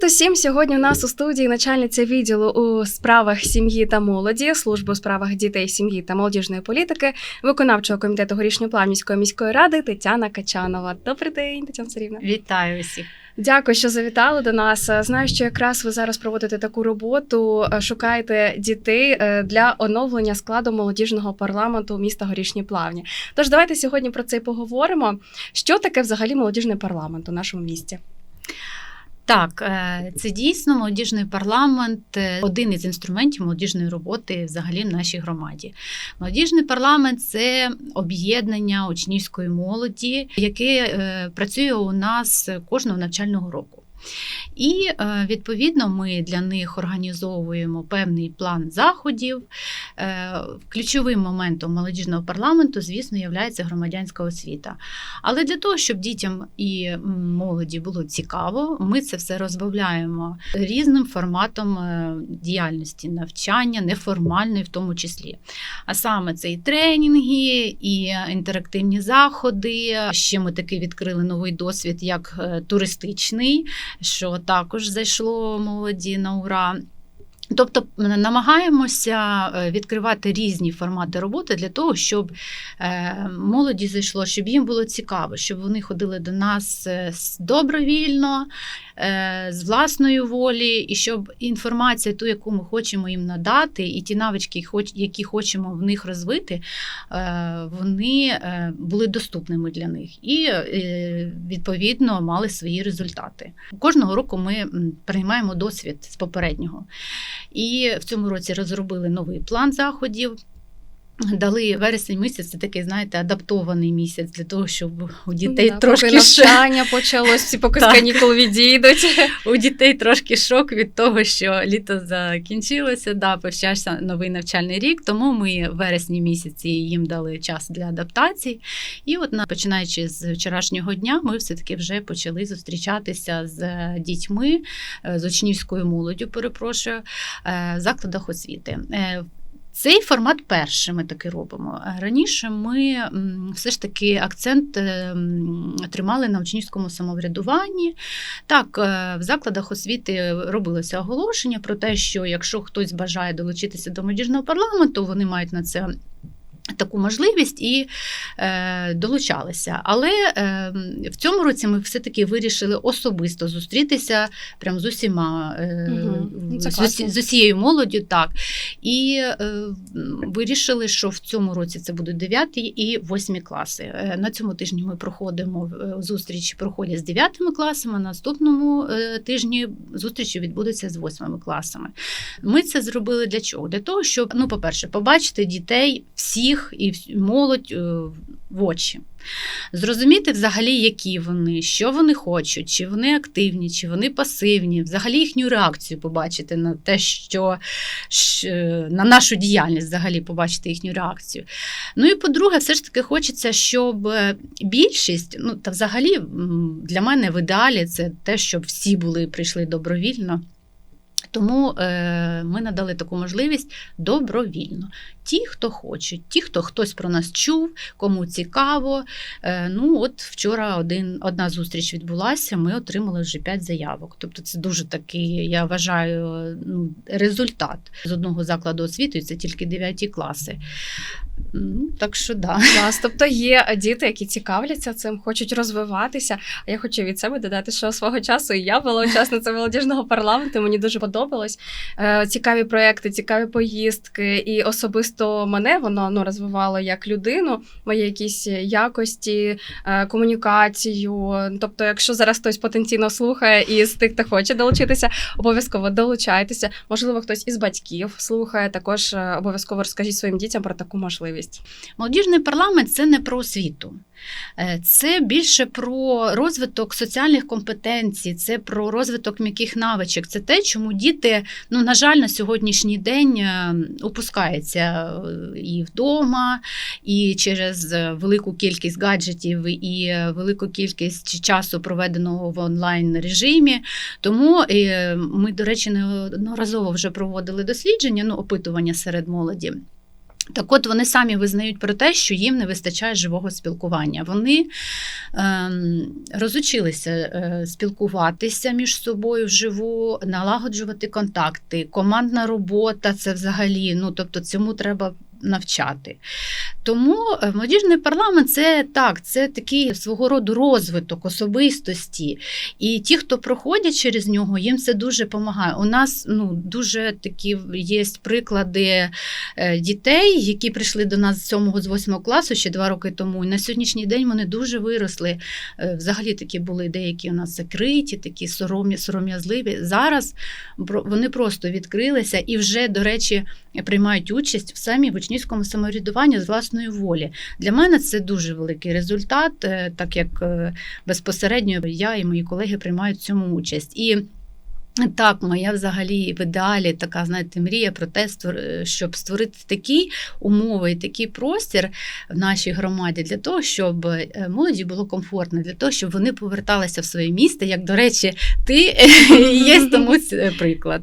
Привіт усім! Сьогодні у нас у студії начальниця відділу у справах сім'ї та молоді, служби у справах дітей, сім'ї та молодіжної політики, виконавчого комітету Горішньоплавнівської міської ради Тетяна Качанова. Добрий день, Тетяна Сарівна. Вітаю усіх. Дякую, що завітали до нас. Знаю, що якраз ви зараз проводите таку роботу, е, шукаєте дітей е, для оновлення складу молодіжного парламенту міста Горішні Плавні. Тож давайте сьогодні про це і поговоримо. Що таке взагалі молодіжний парламент у нашому місті? Так, е, це дійсно молодіжний парламент, е, один із інструментів молодіжної роботи взагалі в нашій громаді. Молодіжний парламент це об'єднання учнівської молоді, яке е, працює у нас кожного навчального року. І е, відповідно ми для них організовуємо певний план заходів. Е, ключовим моментом молодіжного парламенту, звісно, є громадянська освіта. Але для того, щоб дітям і молоді було цікаво, ми це все розбавляємо різним форматом е, діяльності, навчання, неформальної в тому числі. А саме це і тренінги, і інтерактивні заходи. Ще ми таки відкрили новий досвід як туристичний що також зайшло молоді на ура. Тобто намагаємося е, відкривати різні формати роботи для того, щоб е, молоді зайшло, щоб їм було цікаво, щоб вони ходили до нас е, добровільно, з власної волі, і щоб інформація, ту, яку ми хочемо їм надати, і ті навички, які хочемо в них розвити, вони були доступними для них і відповідно мали свої результати. Кожного року ми приймаємо досвід з попереднього. І в цьому році розробили новий план заходів. Дали вересень місяць, це такий, знаєте, адаптований місяць для того, щоб у дітей да, трошки поки навчання почалось, всі поки з канікул відійдуть. У дітей трошки шок від того, що літо закінчилося, да, почався новий навчальний рік. Тому ми в вересні місяці їм дали час для адаптації. І от починаючи з вчорашнього дня, ми все-таки вже почали зустрічатися з дітьми, е, з учнівською молоддю, перепрошую, е, в закладах освіти. Цей формат перший ми таки робимо. Раніше ми все ж таки акцент е, тримали на учнівському самоврядуванні. Так, е, в закладах освіти робилося оголошення про те, що якщо хтось бажає долучитися до молодіжного парламенту, вони мають на це Таку можливість і е, долучалися. Але е, в цьому році ми все-таки вирішили особисто зустрітися прям з усіма е, угу. з, з усією молоддю. так. І е, вирішили, що в цьому році це будуть 9 і 8 класи. Е, на цьому тижні ми проходимо е, зустрічі проходять з 9 класами, на наступному е, тижні зустрічі відбудуться з 8 класами. Ми це зробили для чого? Для того, щоб, ну, по-перше, побачити дітей всіх і молодь е, в очі. Зрозуміти взагалі, які вони, що вони хочуть, чи вони активні, чи вони пасивні, взагалі їхню реакцію побачити на те, що на нашу діяльність взагалі побачити їхню реакцію. Ну і по-друге, все ж таки хочеться, щоб більшість, ну та взагалі для мене в ідеалі це те, щоб всі були прийшли добровільно. Тому е, ми надали таку можливість добровільно. Ті, хто хочуть, ті, хто хтось про нас чув, кому цікаво. Е, ну от Вчора один, одна зустріч відбулася, ми отримали вже 5 заявок. Тобто це дуже такий, я вважаю, ну, результат з одного закладу освіти, і це тільки 9 класи. Ну, Так що да. Клас. Тобто є діти, які цікавляться цим, хочуть розвиватися. А я хочу від себе додати, що свого часу і я була учасницею молодіжного парламенту. Мені дуже подобалось. Е, цікаві проекти, цікаві поїздки. І особисто мене воно ну, розвивало як людину, мої якісь якості, е, комунікацію. Тобто, якщо зараз хтось потенційно слухає і з тих, хто хоче долучитися, обов'язково долучайтеся. Можливо, хтось із батьків слухає. Також е, обов'язково розкажіть своїм дітям про таку можливість. Молодіжний парламент це не про освіту. Це більше про розвиток соціальних компетенцій, це про розвиток м'яких навичок. Це те, чому діти, ну, на жаль, на сьогоднішній день е, опускаються е, і вдома, і через велику кількість гаджетів, і велику кількість часу, проведеного в онлайн режимі. Тому ми, до речі, неодноразово вже проводили дослідження, ну, опитування серед молоді. Так от вони самі визнають про те, що їм не вистачає живого спілкування. Вони ем, розучилися е, спілкуватися між собою вживу, налагоджувати контакти. Командна робота це взагалі, ну тобто цьому треба навчати. Тому е, молодіжний парламент це так, це такий свого роду розвиток особистості. І ті, хто проходять через нього, їм це дуже допомагає. У нас ну, дуже такі є приклади е, дітей, які прийшли до нас з 7 з 8 класу ще два роки тому. І на сьогоднішній день вони дуже виросли. Е, Взагалі такі були деякі у нас закриті, такі сором'я, сором'язливі. Зараз вони просто відкрилися і вже, до речі, приймають участь в самі в учнівському самоврядуванні з власної волі. Для мене це дуже великий результат, е, так як е, безпосередньо я і мої колеги приймають в цьому участь. І так, моя взагалі в ідеалі така, знаєте, мрія про те, щоб створити такі умови і такий простір в нашій громаді для того, щоб е, молоді було комфортно, для того, щоб вони поверталися в своє місто. Як, до речі, ти є тому приклад.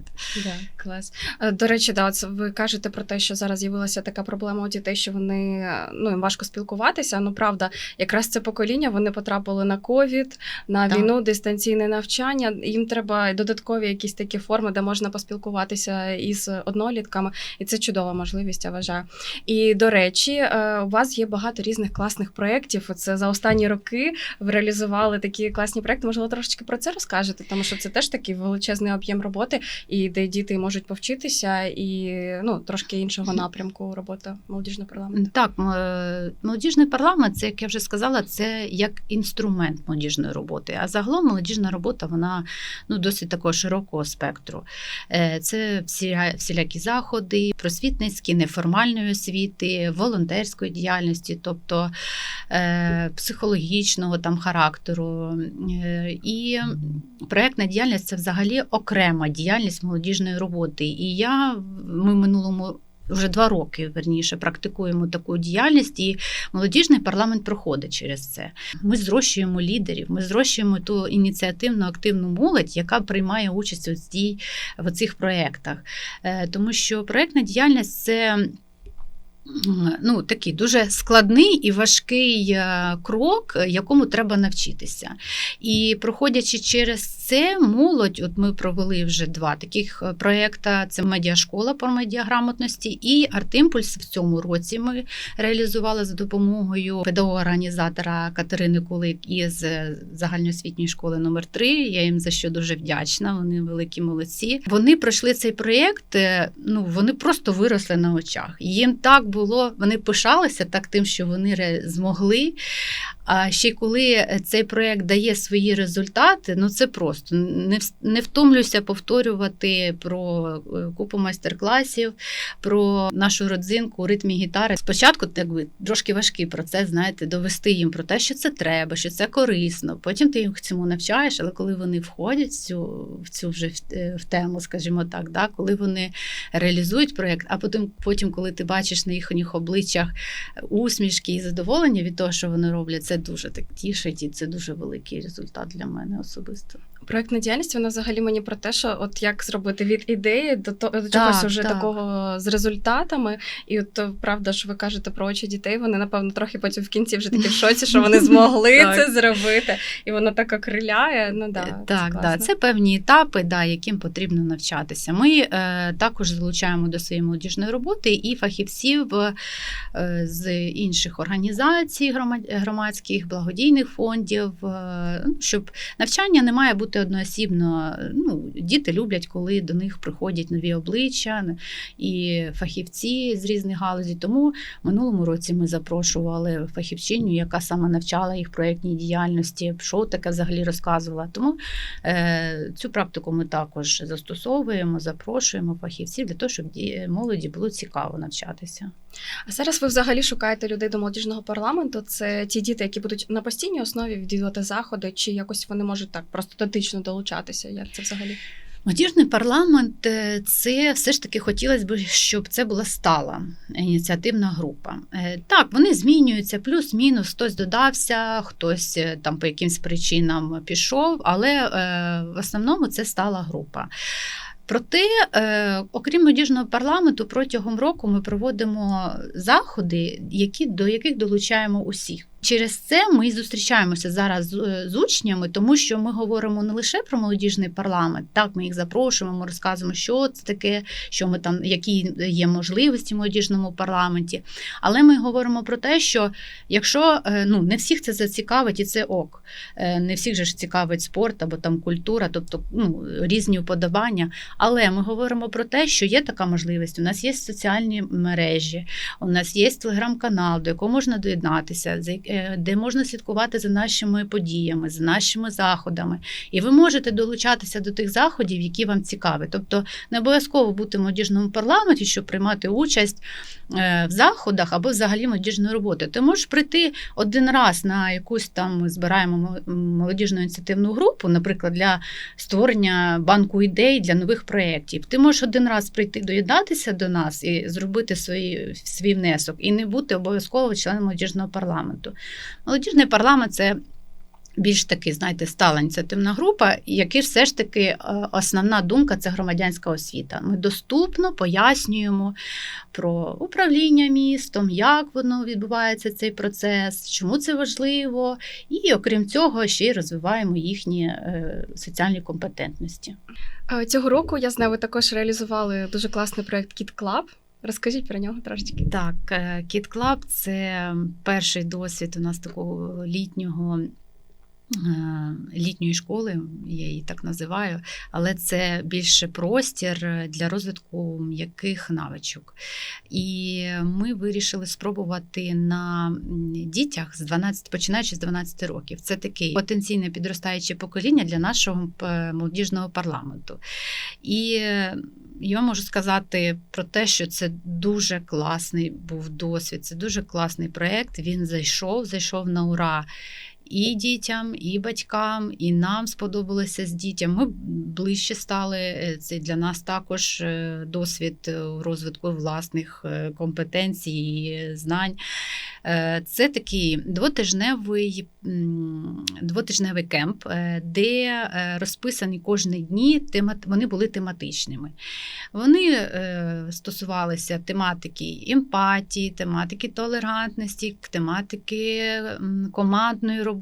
Клас. Е, До речі, да, це ви кажете про те, що зараз з'явилася така проблема у дітей, що вони е, ну їм важко спілкуватися. Ну правда, якраз це покоління вони потрапили на ковід, на Так. війну, дистанційне навчання. Їм треба додаткові якісь такі форми, де можна поспілкуватися із однолітками, і це чудова можливість, я вважаю. І до речі, е, у вас є багато різних класних проєктів. Це за останні роки ви реалізували такі класні проєкти. Можливо, трошечки про це розкажете, тому що це теж такий величезний об'єм роботи і де діти можуть повчитися, і ну трошки іншого напрямку роботи молодіжного парламенту. Так, е, молодіжний парламент, це, як я вже сказала, це як інструмент молодіжної роботи. А загалом молодіжна робота вона ну, досить такого широкого спектру. Е, Це всілякі заходи, просвітницькі, неформальної освіти, волонтерської діяльності, тобто е, психологічного там характеру. І проєктна діяльність це взагалі окрема діяльність молодіжної роботи. І я ми в минулому вже два роки верніше практикуємо таку діяльність, і молодіжний парламент проходить через це. Ми зрощуємо лідерів, ми зрощуємо ту ініціативну активну молодь, яка приймає участь у цій в цих проєктах. Е, Тому що проєктна діяльність це. Ну, такий дуже складний і важкий е, крок, якому треба навчитися. І проходячи через це, молодь, от ми провели вже два таких е, проєкта: це медіашкола по медіаграмотності і Артимпульс в цьому році ми реалізували за допомогою педагога-організатора Катерини Кулик із е, загальноосвітньої школи номер 3 Я їм за що дуже вдячна. Вони великі молодці. Вони пройшли цей проєкт. е, Ну вони просто виросли на очах. Їм так було, вони пишалися так тим, що вони змогли. А ще коли цей проєкт дає свої результати, ну це просто не, не втомлюся повторювати про е, купу майстер-класів, про нашу родзинку ритмі гітари. Спочатку якби, трошки важкий процес, знаєте, довести їм про те, що це треба, що це корисно. Потім ти їх цьому навчаєш, але коли вони входять в цю, в цю вже в, е, тему, скажімо так, да, коли вони реалізують проєкт, а потім, потім, коли ти бачиш на їхніх обличчях усмішки і задоволення від того, що вони роблять, це дуже так тішить, і це дуже великий результат для мене особисто. Проектна діяльність вона взагалі мені про те, що от як зробити від ідеї до того до чогось уже так. такого з результатами. І от е, правда, що ви кажете про очі дітей, вони напевно трохи потім в кінці вже такі в шоці, що вони змогли це зробити, і воно так окриляє. Ну да, Е, це так, да, це певні етапи, да, яким потрібно навчатися. Ми е, також залучаємо до своєї молодіжної роботи і фахівців е, з інших організацій громадських, благодійних фондів, е, ну, щоб навчання не має бути одноосібно. Ну, діти люблять, коли до них приходять нові обличчя і фахівці з різних галузей. Тому минулому році ми запрошували фахівчиню, яка саме навчала їх проєктній діяльності, що таке взагалі розказувала. Тому е, цю практику ми також застосовуємо, запрошуємо фахівців для того, щоб молоді було цікаво навчатися. А зараз ви взагалі шукаєте людей до молодіжного парламенту. Це ті діти, які будуть на постійній основі відвідувати заходи, чи якось вони можуть так просто дотично долучатися? Як це взагалі? Молодіжний парламент е, це все ж таки хотілося б, щоб це була стала ініціативна група. Е, Так, вони змінюються, плюс-мінус, хтось додався, хтось е, там по якимсь причинам пішов, але в основному це стала група. Проте, окрім молодіжного парламенту, протягом року ми проводимо заходи, які, до яких долучаємо усіх. Через це ми зустрічаємося зараз з, е, учнями, тому що ми говоримо не лише про молодіжний парламент. Так, ми їх запрошуємо, ми розказуємо, що це таке, що ми там, які є можливості в молодіжному парламенті. Але ми говоримо про те, що якщо е, ну не всіх це зацікавить, і це ок, Е, не всіх же ж цікавить спорт або там культура, тобто ну, різні вподобання. Але ми говоримо про те, що є така можливість. У нас є соціальні мережі, у нас є телеграм-канал, до якого можна доєднатися, де можна слідкувати за нашими подіями, за нашими заходами. І ви можете долучатися до тих заходів, які вам цікаві. Тобто не обов'язково бути в молодіжному парламенті, щоб приймати участь е, в заходах або взагалі молодіжної роботи. Ти можеш прийти один раз на якусь там ми збираємо мо- молодіжну ініціативну групу, наприклад, для створення банку ідей для нових проєктів. Ти можеш один раз прийти доєднатися до нас і зробити свої, свій внесок, і не бути обов'язково членом молодіжного парламенту. Молодіжний парламент це. Більш такий, знаєте, стала ініціативна група, які все ж таки е, основна думка це громадянська освіта. Ми доступно пояснюємо про управління містом, як воно відбувається цей процес, чому це важливо, і окрім цього, ще й розвиваємо їхні е, соціальні компетентності. Е, Цього року я знаю, ви також реалізували дуже класний проект Кіт Клаб. Розкажіть про нього трошечки. Так, Кіт Клаб це перший досвід у нас такого літнього. е, Літньої школи, я її так називаю, але це більше простір для розвитку м'яких навичок. І ми вирішили спробувати на дітях з 12, починаючи з 12 років. Це таке потенційне підростаюче покоління для нашого е, молодіжного парламенту. І е, я можу сказати про те, що це дуже класний був досвід, це дуже класний проєкт. Він зайшов, зайшов на ура. І дітям, і батькам, і нам сподобалося з дітям. Ми ближче стали. Е, Це для нас також е, досвід е, розвитку власних компетенцій і знань. Це такий двотижневий, двотижневий кемп, де розписані кожні дні, вони були тематичними. Вони стосувалися тематики емпатії, тематики толерантності, тематики командної роботи,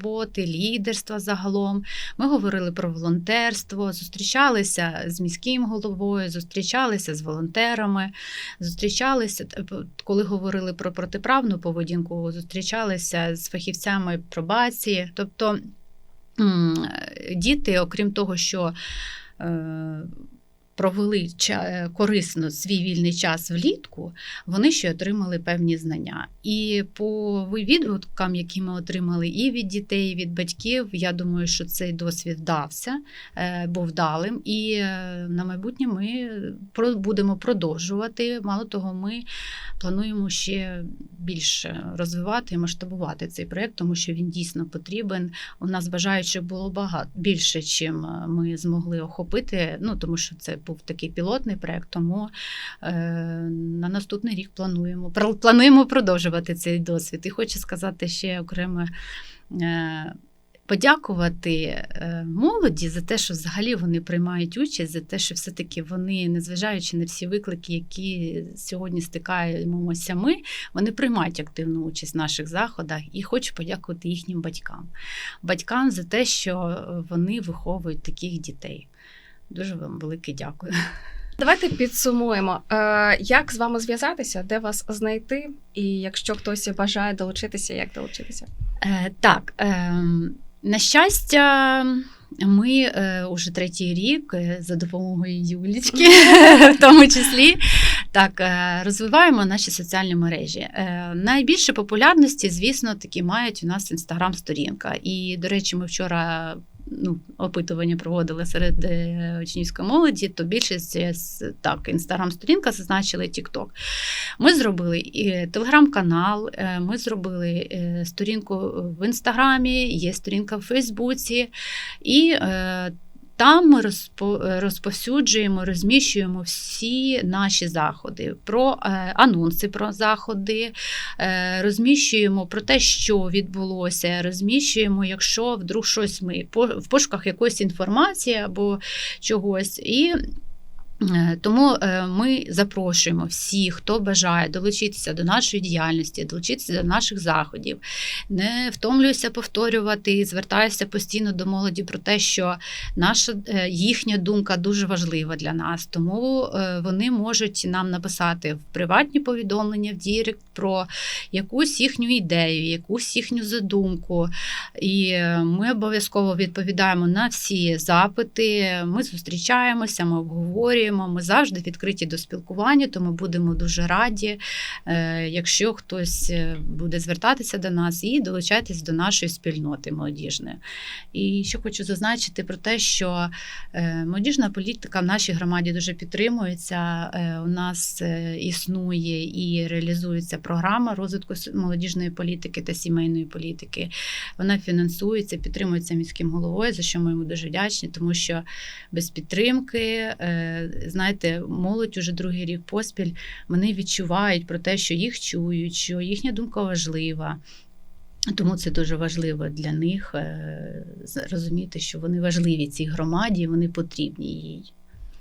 лідерства загалом. Ми говорили про волонтерство, зустрічалися з міським головою, зустрічалися з волонтерами, зустрічалися, коли говорили про протиправну поведінку, зустрічалися з фахівцями пробації. Тобто діти, окрім того, що е, провели е, корисно свій вільний час влітку, вони ще отримали певні знання. І по відгукам, які ми отримали і від дітей, і від батьків, я думаю, що цей досвід вдався, е, був вдалим. І е, на майбутнє ми будемо продовжувати. Мало того, ми плануємо ще більше розвивати і масштабувати цей проєкт, тому що він дійсно потрібен. У нас бажаючих було багато більше, чим ми змогли охопити. Ну тому що це був такий пілотний проєкт, тому е, на наступний рік плануємо плануємо продовжувати цей досвід. І хочу сказати ще окремо. Е, Подякувати е, молоді за те, що взагалі вони приймають участь, за те, що все-таки вони, незважаючи на всі виклики, які сьогодні стикаємося ми, вони приймають активну участь в наших заходах і хочу подякувати їхнім батькам. Батькам за те, що вони виховують таких дітей. Дуже вам велике дякую. Давайте підсумуємо, е, як з вами зв'язатися, де вас знайти, і якщо хтось бажає долучитися, як долучитися. Е, так, е, на щастя, ми уже третій рік за допомогою Юлічки, в тому числі, так, розвиваємо наші соціальні мережі. Найбільше популярності, звісно, такі мають у нас інстаграм-сторінка. І, до речі, ми вчора. Ну, опитування проводили серед е, учнівської молоді, то більшість е, так, інстаграм-сторінка зазначили TikTok. Ми зробили і телеграм-канал, е, ми зробили сторінку в інстаграмі, є сторінка в Фейсбуці, і там ми розпо- розповсюджуємо, розміщуємо всі наші заходи про е, анонси про заходи, е, розміщуємо про те, що відбулося, розміщуємо, якщо вдруг щось ми в пошуках якоїсь інформації або чогось. І Тому е, ми запрошуємо всіх, хто бажає долучитися до нашої діяльності, долучитися до наших заходів. Не втомлююся повторювати звертаюся постійно до молоді про те, що наша е, їхня думка дуже важлива для нас. Тому е, вони можуть нам написати в приватні повідомлення в Дірект про якусь їхню ідею, якусь їхню задумку. І е, ми обов'язково відповідаємо на всі запити. Ми зустрічаємося, ми обговорюємо. Ми завжди відкриті до спілкування, тому будемо дуже раді, е, якщо хтось е, буде звертатися до нас і долучайтесь до нашої спільноти молодіжної. І ще хочу зазначити про те, що е, молодіжна політика в нашій громаді дуже підтримується. У нас існує і реалізується програма розвитку молодіжної політики та сімейної політики. Вона фінансується, підтримується міським головою, за що ми йому дуже вдячні, тому що без підтримки, знаєте, молодь уже другий рік поспіль вони відчувають про те, що їх чують, що їхня думка важлива. Тому це дуже важливо для них зрозуміти, розуміти, що вони важливі цій громаді, вони потрібні їй.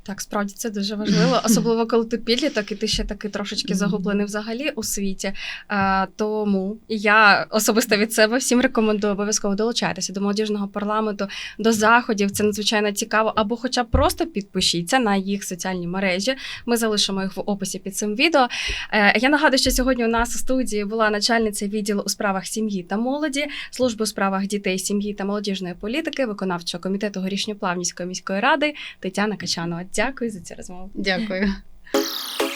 Так, справді це дуже важливо, особливо коли ти підліток, і ти ще таки трошечки загублений взагалі у світі. А, тому я особисто від себе всім рекомендую обов'язково долучатися до молодіжного парламенту, до заходів. Це надзвичайно цікаво. Або, хоча б просто підпишіться на їх соціальні мережі. Ми залишимо їх в описі під цим відео. Е, Я нагадую, що сьогодні у нас у студії була начальниця відділу у справах сім'ї та молоді, служби у справах дітей, сім'ї та молодіжної політики, виконавчого комітету Горішньоплавнівської міської ради Тетяна Качанова. Дякую за цю розмову. Дякую.